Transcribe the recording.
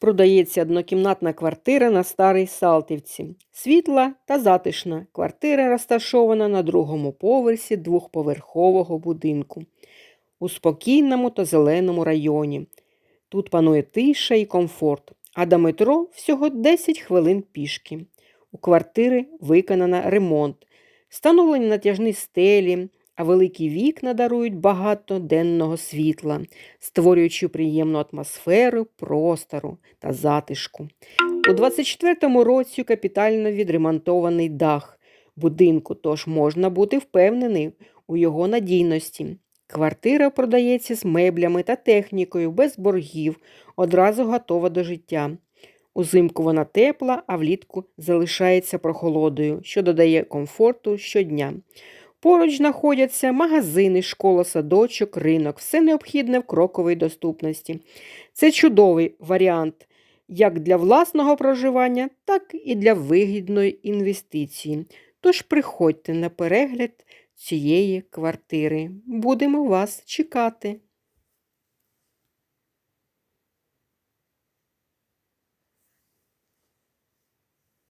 Продається однокімнатна квартира на Старій Салтівці. Світла та затишна. Квартира розташована на другому поверсі двохповерхового будинку у спокійному та зеленому районі. Тут панує тиша і комфорт, а до метро всього 10 хвилин пішки. У квартири виконано ремонт, встановлені натяжні стелі, а великі вікна дарують багато денного світла, створюючи приємну атмосферу, простору та затишку. У 24-му році капітально відремонтований дах будинку, тож можна бути впевнений у його надійності. Квартира продається з меблями та технікою без боргів, одразу готова до життя. Узимку вона тепла, а влітку залишається прохолодою, що додає комфорту щодня. Поруч знаходяться магазини, школа, садочок, ринок, все необхідне в кроковій доступності. Це чудовий варіант як для власного проживання, так і для вигідної інвестиції. Тож приходьте на перегляд цієї квартири. Будемо вас чекати.